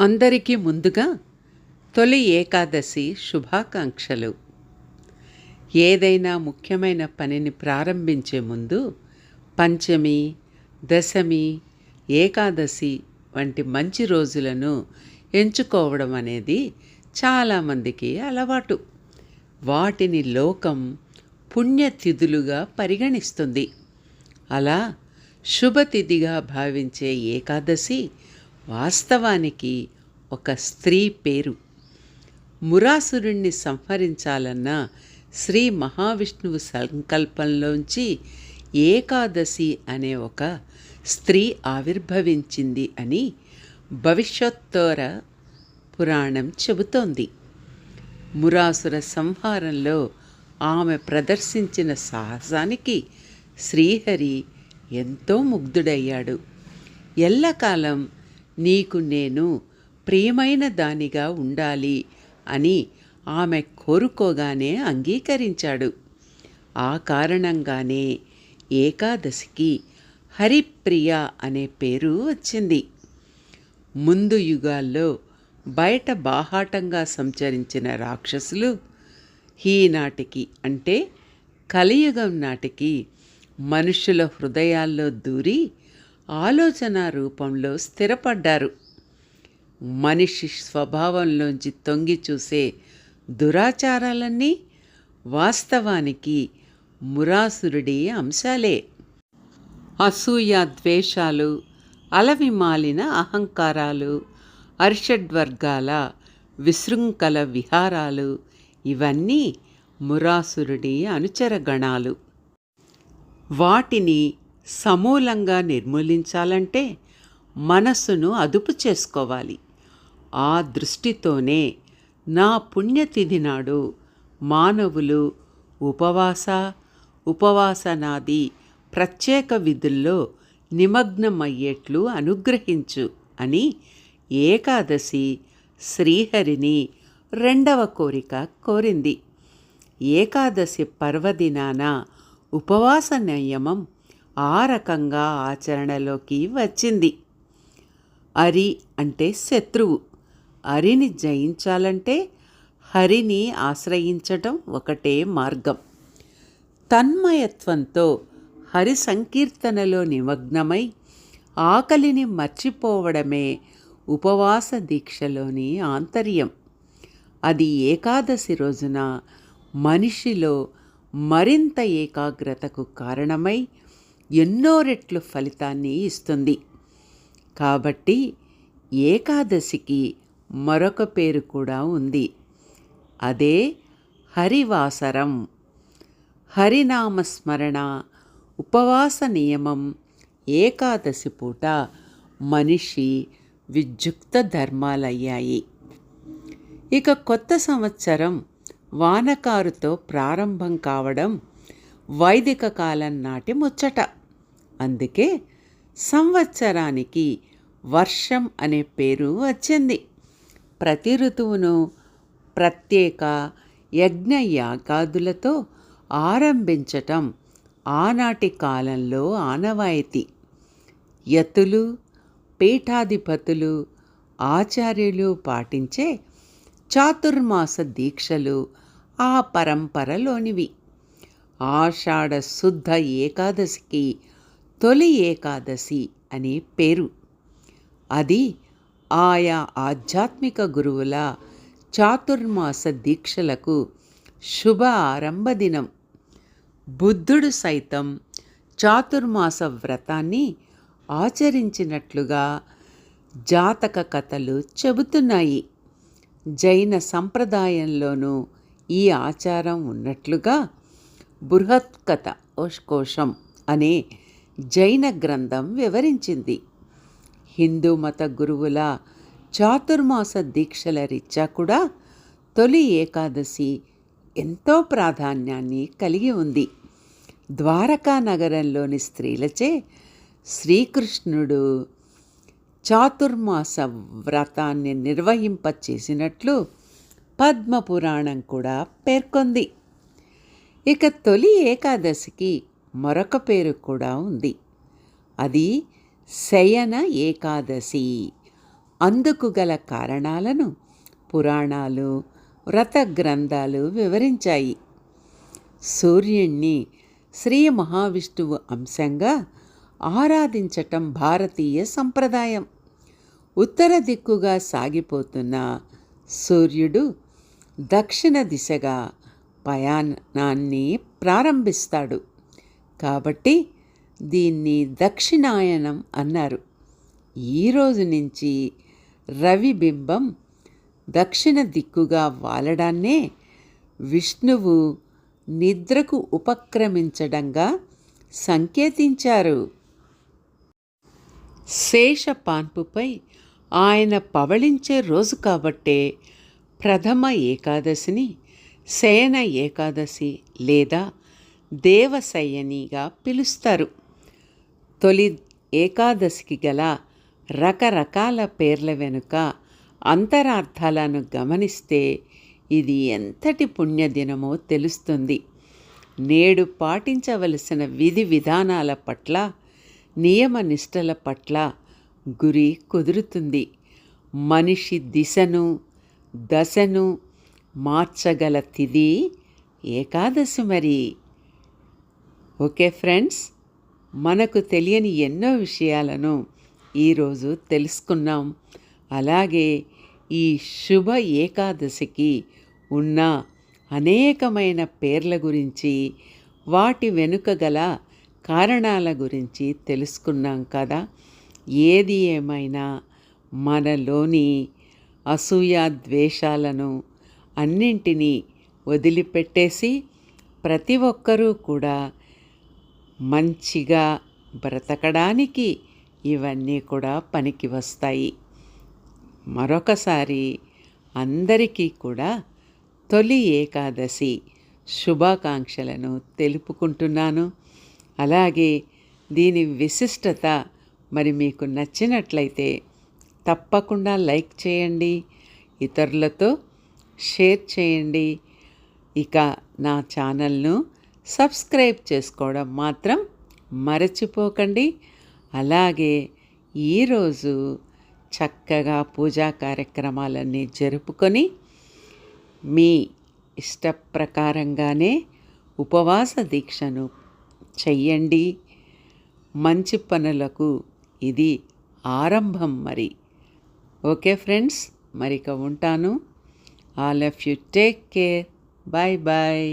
అందరికీ ముందుగా తొలి ఏకాదశి శుభాకాంక్షలు. ఏదైనా ముఖ్యమైన పనిని ప్రారంభించే ముందు పంచమి దశమి ఏకాదశి వంటి మంచి రోజులను ఎంచుకోవడం అనేది చాలామందికి అలవాటు. వాటిని లోకం పుణ్యతిథులుగా పరిగణిస్తుంది. అలా శుభతిథిగా భావించే ఏకాదశి వాస్తవానికి ఒక స్త్రీ పేరు. మురాసురుణ్ణి సంహరించాలన్న శ్రీ మహావిష్ణువు సంకల్పంలోంచి ఏకాదశి అనే ఒక స్త్రీ ఆవిర్భవించింది అని భవిష్యోత్తర పురాణం చెబుతోంది. మురాసుర సంహారంలో ఆమె ప్రదర్శించిన సాహసానికి శ్రీహరి ఎంతో ముగ్ధుడయ్యాడు. ఎల్లకాలం నీకు నేను ప్రియమైన దానిగా ఉండాలి అని ఆమె కోరుకోగానే అంగీకరించాడు. ఆ కారణంగానే ఏకాదశికి హరిప్రియ అనే పేరు వచ్చింది. ముందు యుగాల్లో బయట బాహాటంగా సంచరించిన రాక్షసులు ఈనాటికి అంటే కలియుగం నాటికి మనుషుల హృదయాల్లో దూరి ఆలోచన రూపంలో స్థిరపడ్డారు. మనిషి స్వభావంలోంచి తొంగి చూసే దురాచారాలన్నీ వాస్తవానికి మురాసురుడి అంశాలే. అసూయ ద్వేషాలు అలవిమాలిన అహంకారాలు అర్షడ్వర్గాల విశృంఖల విహారాలు ఇవన్నీ మురాసురుడి అనుచరగణాలు. వాటిని సమూలంగా నిర్మూలించాలంటే మనస్సును అదుపు చేసుకోవాలి. ఆ దృష్టితోనే నా పుణ్యతిథి నాడు మానవులు ఉపవాస ఉపవాసనాది ప్రత్యేక విధుల్లో నిమగ్నమయ్యేట్లు అనుగ్రహించు అని ఏకాదశి శ్రీహరిని రెండవ కోరిక కోరింది. ఏకాదశి పర్వదినాన ఉపవాస నియమం ఆ రకంగా ఆచరణలోకి వచ్చింది. అరి అంటే శత్రువు. అరిని జయించాలంటే హరిని ఆశ్రయించటం ఒకటే మార్గం. తన్మయత్వంతో హరి సంకీర్తనలో నిమగ్నమై ఆకలిని మర్చిపోవడమే ఉపవాస దీక్షలోని ఆంతర్యం. అది ఏకాదశి రోజున మనిషిలో మరింత ఏకాగ్రతకు కారణమై ఎన్నో రెట్లు ఫలితాన్ని ఇస్తుంది. కాబట్టి ఏకాదశికి మరొక పేరు కూడా ఉంది. అదే హరివాసరం. హరినామస్మరణ ఉపవాస నియమం ఏకాదశి పూట మనిషి విద్యుక్త ధర్మాలయ్యాయి. ఇక కొత్త సంవత్సరం వానకారుతో ప్రారంభం కావడం వైదిక కాలం నాటి ముచ్చట. అందుకే సంవత్సరానికి వర్షం అనే పేరు వచ్చింది. ప్రతి ఋతువును ప్రత్యేక యజ్ఞ యాగాదులతో ఆరంభించటం ఆనాటి కాలంలో ఆనవాయితీ. యతులు పీఠాధిపతులు ఆచార్యులు పాటించే చాతుర్మాస దీక్షలు ఆ పరంపరలోనివి. ఆషాఢ శుద్ధ ఏకాదశికి తొలి ఏకాదశి అనే పేరు. అది ఆయా ఆధ్యాత్మిక గురువుల చాతుర్మాస దీక్షలకు శుభ ఆరంభ దినం. బుద్ధుడు సైతం చాతుర్మాస వ్రతాన్ని ఆచరించినట్లుగా జాతక కథలు చెబుతున్నాయి. జైన సంప్రదాయంలోనూ ఈ ఆచారం ఉన్నట్లుగా బృహత్కథ కోశం అనే జైన గ్రంథం వివరించింది. హిందూ మత గురువుల చాతుర్మాస దీక్షల రీత్యా కూడా తొలి ఏకాదశి ఎంతో ప్రాధాన్యాన్ని కలిగి ఉంది. ద్వారకా నగరంలోని స్త్రీలచే శ్రీకృష్ణుడు చాతుర్మాస వ్రతాన్ని నిర్వహింపచేసినట్లు పద్మపురాణం కూడా పేర్కొంది. ఇక తొలి ఏకాదశికి మరొక పేరు కూడా ఉంది. అది శయన ఏకాదశి. అందుకు గల కారణాలను పురాణాలు వ్రత గ్రంథాలు వివరించాయి. సూర్యుణ్ణి శ్రీ మహావిష్ణువు అంశంగా ఆరాధించటం భారతీయ సంప్రదాయం. ఉత్తర దిక్కుగా సాగిపోతున్న సూర్యుడు దక్షిణ దిశగా ప్రయాణాన్ని ప్రారంభిస్తాడు. కాబట్టి దీన్ని దక్షిణాయనం అన్నారు. ఈ రోజు నుంచి రవి బింబం దక్షిణ దిక్కుగా వాలడాన్నే విష్ణువు నిద్రకు ఉపక్రమించడంగా సంకేతించారు. శేష పాన్పుపై ఆయన పవళించే రోజు కాబట్టే ప్రథమ ఏకాదశిని శయన ఏకాదశి లేదా దేవశయనిగా పిలుస్తారు. తొలి ఏకాదశికి గల రకరకాల పేర్ల వెనుక అంతరార్థాలను గమనిస్తే ఇది ఎంతటి పుణ్యదినమో తెలుస్తుంది. నేడు పాటించవలసిన విధి విధానాల పట్ల నియమ నిష్టల పట్ల గురి కుదురుతుంది. మనిషి దిశను దశను మార్చగల తిది ఏకాదశి మరి. ఓకే ఫ్రెండ్స్ మనకు తెలియని ఎన్నో విషయాలను ఈరోజు తెలుసుకున్నాం. అలాగే ఈ శుభ ఏకాదశికి ఉన్న అనేకమైన పేర్ల గురించి వాటి వెనుక గల కారణాల గురించి తెలుసుకున్నాం కదా. ఏది ఏమైనా మనలోని అసూయ ద్వేషాలను అన్నింటినీ వదిలిపెట్టేసి ప్రతి ఒక్కరూ కూడా మంచిగా బ్రతకడానికి ఇవన్నీ కూడా పనికి వస్తాయి. మరొకసారి అందరికీ కూడా తొలి ఏకాదశి శుభాకాంక్షలను తెలుపుకుంటున్నాను. అలాగే దీని విశిష్టత మరి మీకు నచ్చినట్లయితే తప్పకుండా లైక్ చేయండి ఇతరులతో షేర్ చేయండి. ఇక నా ఛానల్ను సబ్స్క్రైబ్ చేసుకోవడం మాత్రం మరచిపోకండి. అలాగే ఈరోజు చక్కగా పూజా కార్యక్రమాలన్నీ జరుపుకొని మీ ఇష్ట ప్రకారంగానే ఉపవాస దీక్షను చెయ్యండి. మంచి పనులకు ఇది ఆరంభం మరి. ఓకే ఫ్రెండ్స్ మరిక ఉంటాను. All of you take care. Bye bye